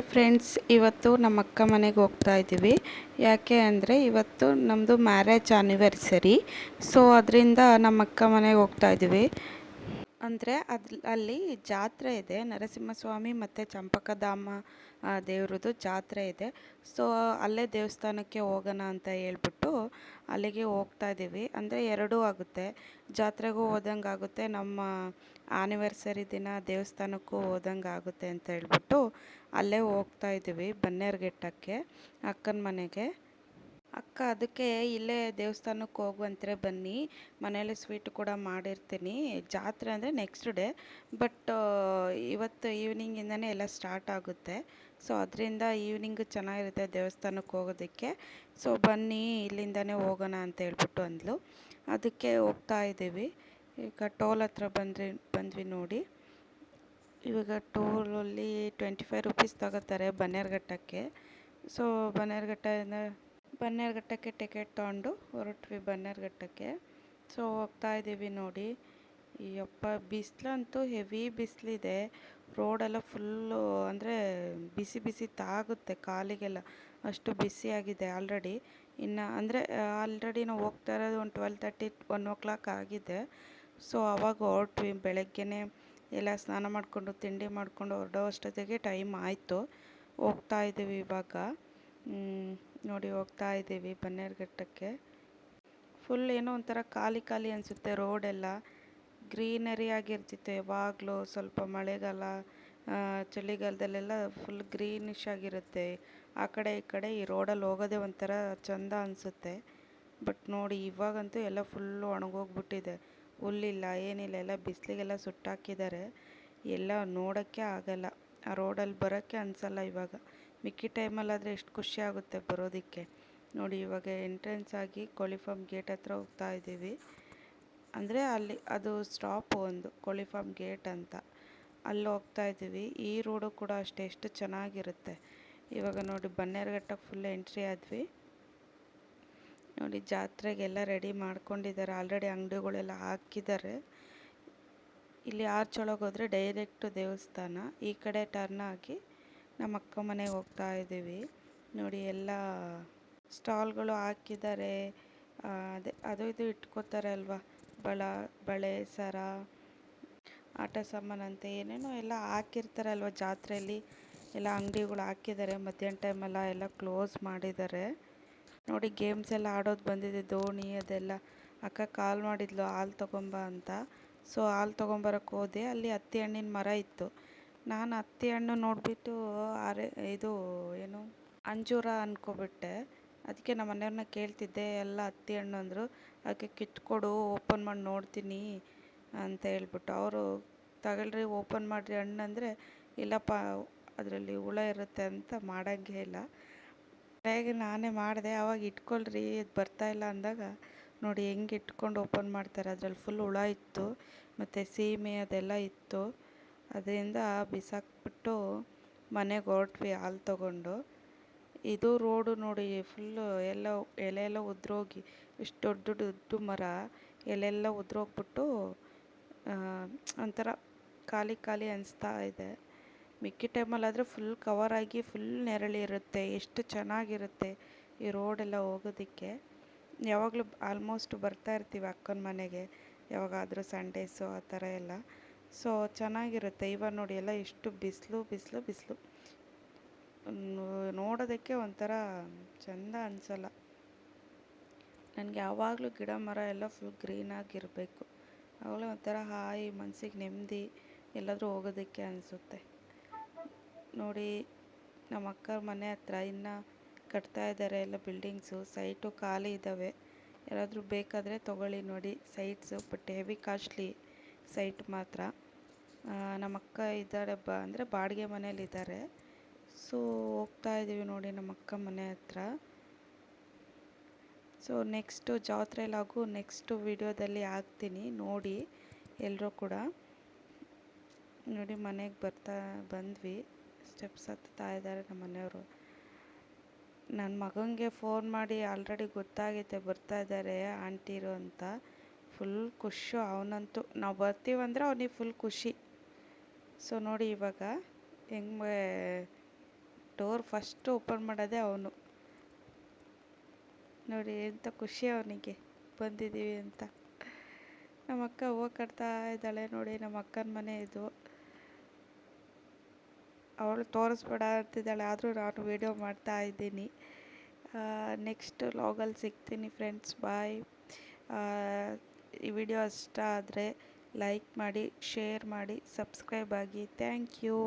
Friends ಇವತ್ತು ನಮ್ಮ ಅಕ್ಕ ಮನೆಗೆ ಹೋಗ್ತಾ ಇದ್ದೀವಿ. ಯಾಕೆ ಅಂದರೆ ಇವತ್ತು ನಮ್ಮದು ಮ್ಯಾರೇಜ್ ಆ್ಯನಿವರ್ಸರಿ ಸೊ ಅದರಿಂದ ನಮ್ಮ ಅಕ್ಕ ಮನೆಗೆ ಹೋಗ್ತಾ ಇದ್ದೀವಿ. ಅಂದರೆ ಅದು, ಅಲ್ಲಿ ಜಾತ್ರೆ ಇದೆ. ನರಸಿಂಹಸ್ವಾಮಿ ಮತ್ತು ಚಂಪಕಧಾಮ ದೇವರದು ದೇವ್ರದ್ದು ಜಾತ್ರೆ ಇದೆ. ಸೊ ಅಲ್ಲೇ ದೇವಸ್ಥಾನಕ್ಕೆ ಹೋಗೋಣ ಅಂತ ಹೇಳ್ಬಿಟ್ಟು ಅಲ್ಲಿಗೆ ಹೋಗ್ತಾ ಇದ್ದೀವಿ. ಅಂದರೆ ಎರಡೂ ಆಗುತ್ತೆ. ಜಾತ್ರೆಗೂ ಹೋದಂಗೆ ಆಗುತ್ತೆ. ನಮ್ಮ ಆನಿವರ್ಸರಿ ದಿನ ದೇವಸ್ಥಾನಕ್ಕೂ ಹೋದಂಗೆ ಆಗುತ್ತೆ ಅಂತ ಹೇಳ್ಬಿಟ್ಟು ಅಲ್ಲೇ ಹೋಗ್ತಾ ಇದ್ದೀವಿ ಬನ್ನೇರ್ಗೆಟ್ಟಕ್ಕೆ ಅಕ್ಕನ ಮನೆಗೆ. ಅಕ್ಕ, ಅದಕ್ಕೆ ಇಲ್ಲೇ ದೇವಸ್ಥಾನಕ್ಕೆ ಹೋಗುವಂತ್ರೆ ಬನ್ನಿ. ಮನೇಲಿ ಸ್ವೀಟ್ ಕೂಡ ಮಾಡಿರ್ತೀನಿ. ಜಾತ್ರೆ ಅಂದರೆ ನೆಕ್ಸ್ಟ್ ಡೇ ಬಟ್ ಇವತ್ತು ಈವ್ನಿಂಗಿಂದನೇ ಎಲ್ಲ ಸ್ಟಾರ್ಟ್ ಆಗುತ್ತೆ. ಸೊ ಅದರಿಂದ ಈವ್ನಿಂಗ್ ಚೆನ್ನಾಗಿರುತ್ತೆ ದೇವಸ್ಥಾನಕ್ಕೆ ಹೋಗೋದಕ್ಕೆ. ಸೊ ಬನ್ನಿ, ಇಲ್ಲಿಂದನೇ ಹೋಗೋಣ ಅಂತ ಹೇಳ್ಬಿಟ್ಟು ಅಂದ್ಲು. ಅದಕ್ಕೆ ಹೋಗ್ತಾ ಇದ್ದೀವಿ. ಈಗ ಟೋಲ್ ಹತ್ರ ಬಂದ್ರಿ, ಬಂದ್ವಿ ನೋಡಿ. ಇವಾಗ ಟೋಲಲ್ಲಿ ಟ್ವೆಂಟಿ ಫೈವ್ ರುಪೀಸ್ ತಗೋತಾರೆ ಬನ್ನೇರ್ಘಟ್ಟಕ್ಕೆ. ಸೊ ಬನ್ನೇರ್ಘಟ್ಟದಿಂದ ಬನ್ನೇರ್ಘಟ್ಟಕ್ಕೆ ಟಿಕೆಟ್ ತೊಗೊಂಡು ಹೊರಟ್ವಿ ಬನ್ನೇರ್ಘಟ್ಟಕ್ಕೆ ಸೊ ಹೋಗ್ತಾ ಇದ್ದೀವಿ ನೋಡಿ. ಈ ಅಪ್ಪ ಬಿಸಿಲಂತೂ ಹೆವಿ ಬಿಸಿಲಿದೆ. ರೋಡೆಲ್ಲ ಫುಲ್ಲು ಅಂದರೆ ಬಿಸಿ ಬಿಸಿ ತಾಗುತ್ತೆ ಕಾಲಿಗೆಲ್ಲ. ಅಷ್ಟು ಬಿಸಿಯಾಗಿದೆ ಆಲ್ರೆಡಿ. ಇನ್ನು ಅಂದರೆ ಆಲ್ರೆಡಿ ನಾವು ಹೋಗ್ತಾ ಇರೋದು ಒಂದು twelve thirty one o'clock ಆಗಿದೆ. ಸೊ ಅವಾಗ ಹೊರಟ್ವಿ ಬೆಳಗ್ಗೆನೇ. ಎಲ್ಲ ಸ್ನಾನ ಮಾಡಿಕೊಂಡು, ತಿಂಡಿ ಮಾಡಿಕೊಂಡು ಹೊರಡೋ ಅಷ್ಟೊತ್ತಿಗೆ ಟೈಮ್ ಆಯಿತು. ಹೋಗ್ತಾ ಇದ್ದೀವಿ ಇವಾಗ. ನೋಡಿ ಹೋಗ್ತಾ ಇದ್ದೀವಿ ಬನ್ನೇರುಘಟ್ಟಕ್ಕೆ ಫುಲ್ ಏನೋ ಒಂಥರ ಖಾಲಿ ಖಾಲಿ ಅನಿಸುತ್ತೆ ರೋಡೆಲ್ಲ. ಗ್ರೀನರಿ ಆಗಿರ್ತಿತ್ತು ಯಾವಾಗಲೂ ಸ್ವಲ್ಪ ಮಳೆಗಾಲ ಚಳಿಗಾಲದಲ್ಲೆಲ್ಲ ಫುಲ್ ಗ್ರೀನಿಶ್ ಆಗಿರುತ್ತೆ. ಆ ಕಡೆ ಈ ಕಡೆ ಈ ರೋಡಲ್ಲಿ ಹೋಗೋದೇ ಒಂಥರ ಚಂದ ಅನಿಸುತ್ತೆ. ಬಟ್ ನೋಡಿ ಇವಾಗಂತೂ ಎಲ್ಲ ಫುಲ್ಲು ಒಣಗೋಗ್ಬಿಟ್ಟಿದೆ. ಹುಲ್ಲಿಲ್ಲ, ಏನಿಲ್ಲ, ಎಲ್ಲ ಬಿಸಿಲಿಗೆಲ್ಲ ಸುಟ್ಟಾಕಿದ್ದಾರೆ. ಎಲ್ಲ ನೋಡೋಕ್ಕೆ ಆಗಲ್ಲ. ಆ ರೋಡಲ್ಲಿ ಬರೋಕ್ಕೆ ಅನಿಸಲ್ಲ ಇವಾಗ. ಮಿಕ್ಕಿ ಟೈಮಲ್ಲಾದರೆ ಎಷ್ಟು ಖುಷಿ ಆಗುತ್ತೆ ಬರೋದಕ್ಕೆ. ನೋಡಿ, ಇವಾಗ ಎಂಟ್ರೆನ್ಸ್ ಆಗಿ ಕೋಳಿಫಾರ್ಮ್ ಗೇಟ್ ಹತ್ರ ಹೋಗ್ತಾ ಇದ್ದೀವಿ. ಅಂದರೆ ಅಲ್ಲಿ, ಅದು ಸ್ಟಾಪ್ ಒಂದು ಕೋಳಿಫಾರ್ಮ್ ಗೇಟ್ ಅಂತ. ಅಲ್ಲಿ ಹೋಗ್ತಾ ಇದ್ದೀವಿ. ಈ ರೋಡು ಕೂಡ ಅಷ್ಟೇ, ಎಷ್ಟು ಚೆನ್ನಾಗಿರುತ್ತೆ. ಇವಾಗ ನೋಡಿ ಬನ್ನೇರುಘಟ್ಟಕ್ಕೆ ಫುಲ್ ಎಂಟ್ರಿ ಆದ್ವಿ. ನೋಡಿ, ಜಾತ್ರೆಗೆಲ್ಲ ರೆಡಿ ಮಾಡ್ಕೊಂಡಿದ್ದಾರೆ. ಆಲ್ರೆಡಿ ಅಂಗಡಿಗಳೆಲ್ಲ ಹಾಕಿದ್ದಾರೆ. ಇಲ್ಲಿ ಆರ್ಚ್ ಒಳಗೆ ಹೋದರೆ ಡೈರೆಕ್ಟು ದೇವಸ್ಥಾನ. ಈ ಕಡೆ ಟರ್ನ್ ಆಗಿ ನಮ್ಮ ಅಕ್ಕ ಮನೆಗೆ ಹೋಗ್ತಾ ಇದ್ದೀವಿ. ನೋಡಿ, ಎಲ್ಲ ಸ್ಟಾಲ್ಗಳು ಹಾಕಿದ್ದಾರೆ. ಅದೇ, ಅದು ಇದು ಇಟ್ಕೋತಾರೆ ಅಲ್ವಾ? ಬಳ, ಬಳೆ, ಸರ, ಆಟ ಸಾಮಾನಂತೆ ಏನೇನೋ ಎಲ್ಲ ಹಾಕಿರ್ತಾರೆ ಅಲ್ವಾ ಜಾತ್ರೆಯಲ್ಲಿ? ಎಲ್ಲ ಅಂಗಡಿಗಳು ಹಾಕಿದ್ದಾರೆ. ಮಧ್ಯಾಹ್ನ ಟೈಮೆಲ್ಲ ಎಲ್ಲ ಕ್ಲೋಸ್ ಮಾಡಿದ್ದಾರೆ. ನೋಡಿ ಗೇಮ್ಸ್ ಎಲ್ಲ ಆಡೋದು ಬಂದಿದೆ. ದೋಣಿ ಅದೆಲ್ಲ. ಅಕ್ಕ ಕಾಲ್ ಮಾಡಿದ್ಲು, ಹಾಲು ತೊಗೊಂಬ ಅಂತ. ಸೊ ಹಾಲು ತೊಗೊಂಬರಕ್ಕೆ ಹೋದೆ. ಅಲ್ಲಿ ಹತ್ತಿ ಹಣ್ಣಿನ ಮರ ಇತ್ತು. ನಾನು ಹತ್ತಿ ಹಣ್ಣು ನೋಡಿಬಿಟ್ಟು ಆರೆ ಇದು ಏನು, ಅಂಜೂರ ಅಂದ್ಕೊಬಿಟ್ಟೆ ಅದಕ್ಕೆ ನಮ್ಮ ಮನೆಯವ್ರನ್ನ ಕೇಳ್ತಿದ್ದೆ, ಎಲ್ಲ ಹತ್ತಿ ಹಣ್ಣು ಅಂದರು, ಅದಕ್ಕೆ ಕಿತ್ಕೊಡು, ಓಪನ್ ಮಾಡಿ ನೋಡ್ತೀನಿ ಅಂತ ಹೇಳ್ಬಿಟ್ಟು. ಅವರು, ತಗೊಳ್ರಿ, ಓಪನ್ ಮಾಡಿರಿ ಹಣ್ಣು ಅಂದರೆ, ಇಲ್ಲಪ್ಪ, ಅದರಲ್ಲಿ ಹುಳ ಇರುತ್ತೆ ಅಂತ ಮಾಡೋಂಗೇ ಇಲ್ಲ. ಹೇಗೆ ನಾನೇ ಮಾಡಿದೆ, ಅವಾಗ ಇಟ್ಕೊಳ್ರಿ, ಇದು ಬರ್ತಾ ಇಲ್ಲ ಅಂದಾಗ, ನೋಡಿ ಹೆಂಗೆ ಇಟ್ಕೊಂಡು ಓಪನ್ ಮಾಡ್ತಾರೆ, ಅದ್ರಲ್ಲಿ ಫುಲ್ ಹುಳ ಇತ್ತು, ಮತ್ತು ಸೀಮೆ ಅದೆಲ್ಲ ಇತ್ತು. ಅದರಿಂದ ಬಿಸಾಕ್ಬಿಟ್ಟು ಮನೆಗೆ ಹೊರಟ್ವಿ, ಹಾಲು ತೊಗೊಂಡು. ಇದು ರೋಡು ನೋಡಿ ಫುಲ್ಲು ಎಲ್ಲ ಎಲೆ ಎಲ್ಲ ಉದ್ರೋಗಿ, ಇಷ್ಟು ದೊಡ್ಡ ದೊಡ್ಡ ಮರ ಎಲೆಲ್ಲ ಉದ್ರೋಗ್ಬಿಟ್ಟು ಒಂಥರ ಖಾಲಿ ಖಾಲಿ ಅನಿಸ್ತಾ ಇದೆ. ಮಿಕ್ಕಿ ಟೈಮಲ್ಲಾದರೆ ಫುಲ್ ಕವರ್ ಆಗಿ ಫುಲ್ ನೆರಳಿರುತ್ತೆ ಎಷ್ಟು ಚೆನ್ನಾಗಿರುತ್ತೆ ಈ ರೋಡೆಲ್ಲ ಹೋಗೋದಕ್ಕೆ. ಯಾವಾಗಲೂ ಆಲ್ಮೋಸ್ಟ್ ಬರ್ತಾ ಇರ್ತೀವಿ ಅಕ್ಕನ ಮನೆಗೆ, ಯಾವಾಗಾದರೂ ಸಂಡೇಸು ಆ ಥರ ಎಲ್ಲ. ಸೊ ಚೆನ್ನಾಗಿರುತ್ತೆ. ಇವಾಗ ನೋಡಿ ಎಲ್ಲ ಎಷ್ಟು ಬಿಸಿಲು ಬಿಸಿಲು ಬಿಸಿಲು. ನೋಡೋದಕ್ಕೆ ಒಂಥರ ಚೆಂದ ಅನಿಸಲ್ಲ. ನನಗೆ ಯಾವಾಗಲೂ ಗಿಡ, ಮರ ಎಲ್ಲ ಫುಲ್ ಗ್ರೀನಾಗಿರಬೇಕು ಆವಾಗಲೇ ಒಂಥರ ಹಾಯಿ ಮನಸ್ಸಿಗೆ ನೆಮ್ಮದಿ ಎಲ್ಲಾದರೂ ಹೋಗೋದಕ್ಕೆ ಅನಿಸುತ್ತೆ. ನೋಡಿ, ನಮ್ಮ ಅಕ್ಕ ಮನೆ ಹತ್ರ ಇನ್ನು ಕಟ್ತಾ ಇದ್ದಾರೆ ಎಲ್ಲ ಬಿಲ್ಡಿಂಗ್ಸು ಸೈಟು ಖಾಲಿ ಇದ್ದಾವೆ ಯಾರಾದರೂ ಬೇಕಾದರೆ ತೊಗೊಳ್ಳಿ ನೋಡಿ. Sites but heavy costly site ಮಾತ್ರ. ಆ, ನಮ್ಮ ಅಕ್ಕ ಇದ್ದಾರೆ ಬ ಅಂದರೆ ಬಾಡಿಗೆ ಮನೇಲಿದ್ದಾರೆ ಸೊ ಹೋಗ್ತಾ ಇದ್ದೀವಿ ನೋಡಿ ನಮ್ಮ ಅಕ್ಕ ಮನೆ ಹತ್ರ. ಸೊ ನೆಕ್ಸ್ಟು ಜಾತ್ರೆಯಲ್ಲಾಗೂ ನೆಕ್ಸ್ಟು ವಿಡಿಯೋದಲ್ಲಿ ಹಾಕ್ತೀನಿ. ನೋಡಿ ಎಲ್ಲರೂ ಕೂಡ. ನೋಡಿ ಮನೆಗೆ ಬರ್ತಾ ಬಂದ್ವಿ. ಸ್ಟೆಪ್ಸ್ ಹತ್ತಾ ಇದ್ದಾರೆ ನಮ್ಮ ಮನೆಯವರು. ನನ್ನ ಮಗನಿಗೆ ಫೋನ್ ಮಾಡಿ ಆಲ್ರೆಡಿ ಗೊತ್ತಾಗೈತೆ ಬರ್ತಾ ಇದ್ದಾರೆ ಆಂಟಿರು ಅಂತ. ಫುಲ್ ಖುಷಿ ಅವನಂತೂ. ನಾವು ಬರ್ತೀವಂದ್ರೆ ಅವನಿಗೆ ಫುಲ್ ಖುಷಿ. ಸೊ ನೋಡಿ ಇವಾಗ ಹೆಂಗೆ ಡೋರ್ ಫಸ್ಟ್ ಓಪನ್ ಮಾಡೋದೇ ಅವನು. ನೋಡಿ ಎಂಥ ಖುಷಿ ಅವನಿಗೆ, ಬಂದಿದ್ದೀವಿ ಅಂತ. ನಮ್ಮ ಅಕ್ಕ ಹೂವು ಕಟ್ತಾ ಇದ್ದಾಳೆ ನೋಡಿ, ನಮ್ಮ ಅಕ್ಕನ ಮನೆ ಇದು. ಅವಳು ತೋರಿಸ್ಬೇಡ ಅಂತಿದ್ದಾಳೆ, ಆದರೂ ನಾನು ವೀಡಿಯೋ ಮಾಡ್ತಾ ಇದ್ದೀನಿ. ನೆಕ್ಸ್ಟ್ ಲಾಗಲ್ಲಿ ಸಿಗ್ತೀನಿ ಫ್ರೆಂಡ್ಸ್ ಬಾಯ್ ಈ ವಿಡಿಯೋ ಇಷ್ಟ ಆದರೆ ಲೈಕ್ ಮಾಡಿ ಶೇರ್ ಮಾಡಿ ಸಬ್ಸ್ಕ್ರೈಬ್ ಆಗಿ. Thank you